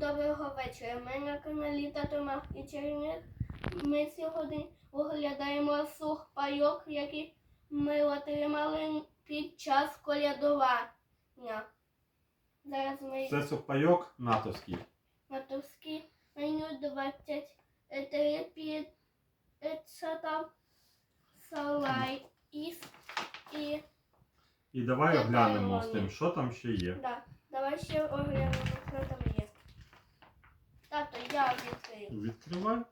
доброго вечора. Ми на каналі Тато і Черник. Ми сьогодні оглядаємо сухпайок, який ми отримали під час колядування. Зараз ми Це сухпайок натовський. на товські меню 23 піца салай іс і І давай оглянемо з тим, що там ще є. да. Давай ще оглянемо. Тато, я відкрию. Відкривай.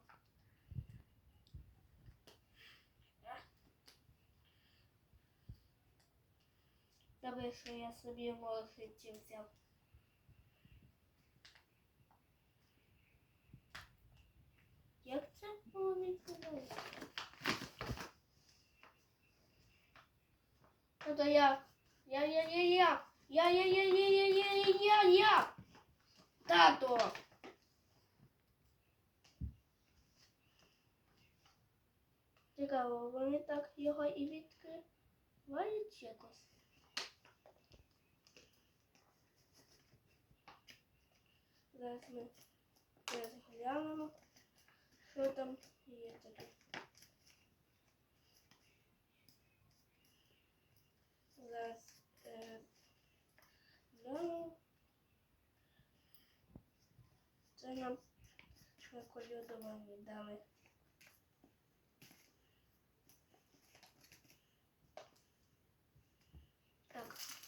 Добре, що я собі молодці взяв. Як це полонити? Тато я. Я-я-я-я. Я-я-я-я-я-я-я-я. Тато. Цікаво, вони так його і відкривають якось. Зараз ми розглянемо, що там є таке. Зараз е, гляну. Це нам шоколадові дали. Так, що це там? Так показує.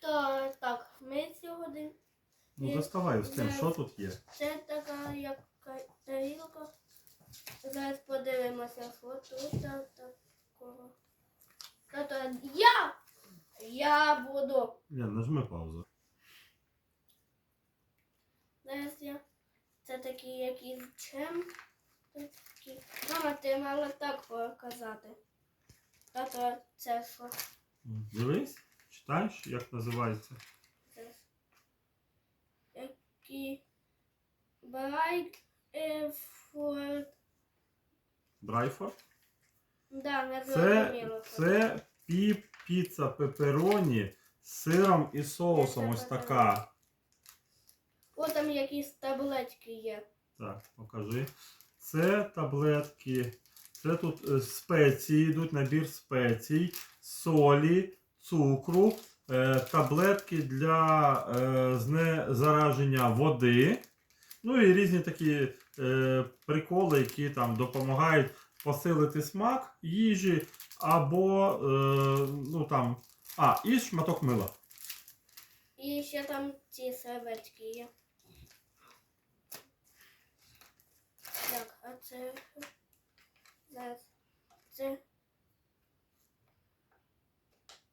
То так, ми сьогодні. Ну доставай з тим, що тут є. Це така як тарілка. Зараз подивимося, що тут такого. Тато, я! Я буду. Лен, нажми паузу. Зараз я. Це такі якісь чим. Такі. Мама, ти мала так показати. Тато, це що? Дивись, читаєш, як називається. Це які Брайк е, Брайфорд. Да, Це, це пі піца пепероні з сиром і соусом. Ось така. О, там якісь таблетки є. Так, покажи. Це таблетки. Це тут е, спеції йдуть, набір спецій, солі, цукру, е, таблетки для е, знезараження води. Ну і різні такі е, приколи, які там допомагають посилити смак їжі або е, ну там. А, і шматок мила. І ще там ці серветки є. Так, а це. Зараз. Це.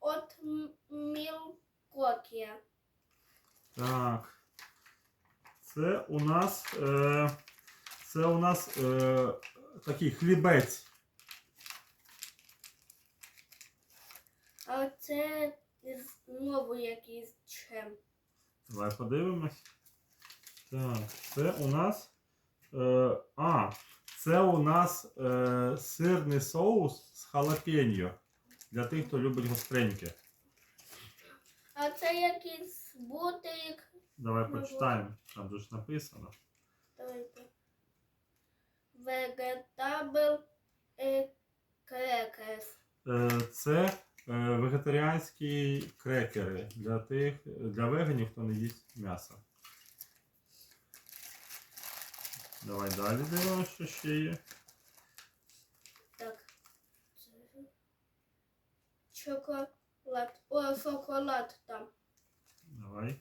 От мілкокія. Так. Це у нас, е, це у нас е, такий хлібець. А це знову якийсь чем. Давай подивимось. Так, це у нас. Е, а, це у нас е, сирний соус з халапеньо. Для тих, хто любить гостреньке. А це якийсь бутик. Давай Ну, почитаємо. Там же ж написано. Давайте. Vegetable е, crackers. Е, це е, вегетаріанські крекери для тих, для веганів, хто не їсть м'ясо. Давай далі дивимося, що ще є. Так. Шоколад. О, шоколад там. Давай.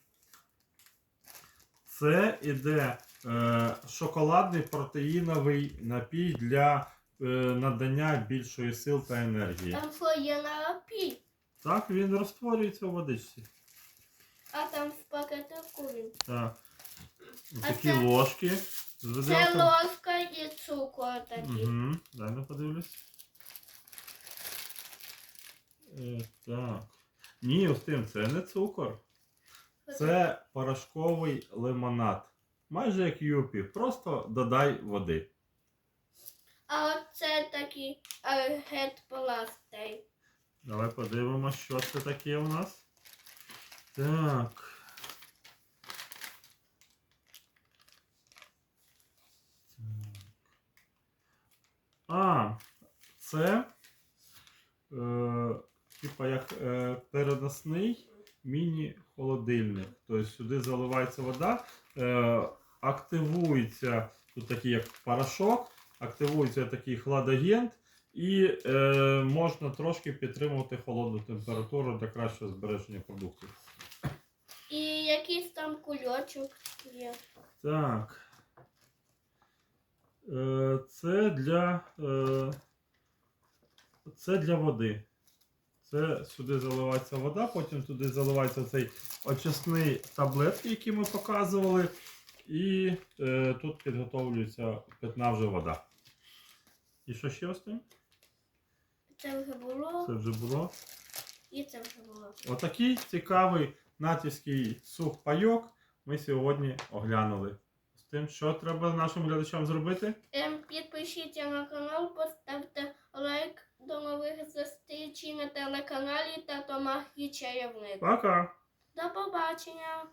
Це іде е, шоколадний протеїновий напій для е, надання більшої сил та енергії. Там що є напій. Так, він розтворюється у водичці. А там в пакетику він. Так. Такі це- ложки. з Це ложка і цукор такий. Угу. Дай не подивлюсь. Е, так. Ні, Устим, це не цукор. Це порошковий лимонад. Майже як юпі. Просто додай води. А оце такий аргет пластий. Давай подивимося, що це таке у нас. Так. А, це е, типа як е, переносний міні-холодильник. Тобто сюди заливається вода, е, активується тут такий як порошок, активується такий хладагент, і е, можна трошки підтримувати холодну температуру для кращого збереження продуктів. І якийсь там кульочок є. Так. Е, це для. Е, це для води. Це сюди заливається вода, потім туди заливається цей очисний таблетки, які ми показували. І е, тут підготовлюється питна вже вода. І що ще остань? Це вже було, Це вже було. і це вже було. Отакий цікавий натівський сухпайок ми сьогодні оглянули. З тим, що треба нашим глядачам зробити. Ем, підпишіться на канал, поставте лайк. До нових зустрічей на телеканалі Тато Мах і Чарівник. Пока! До побачення!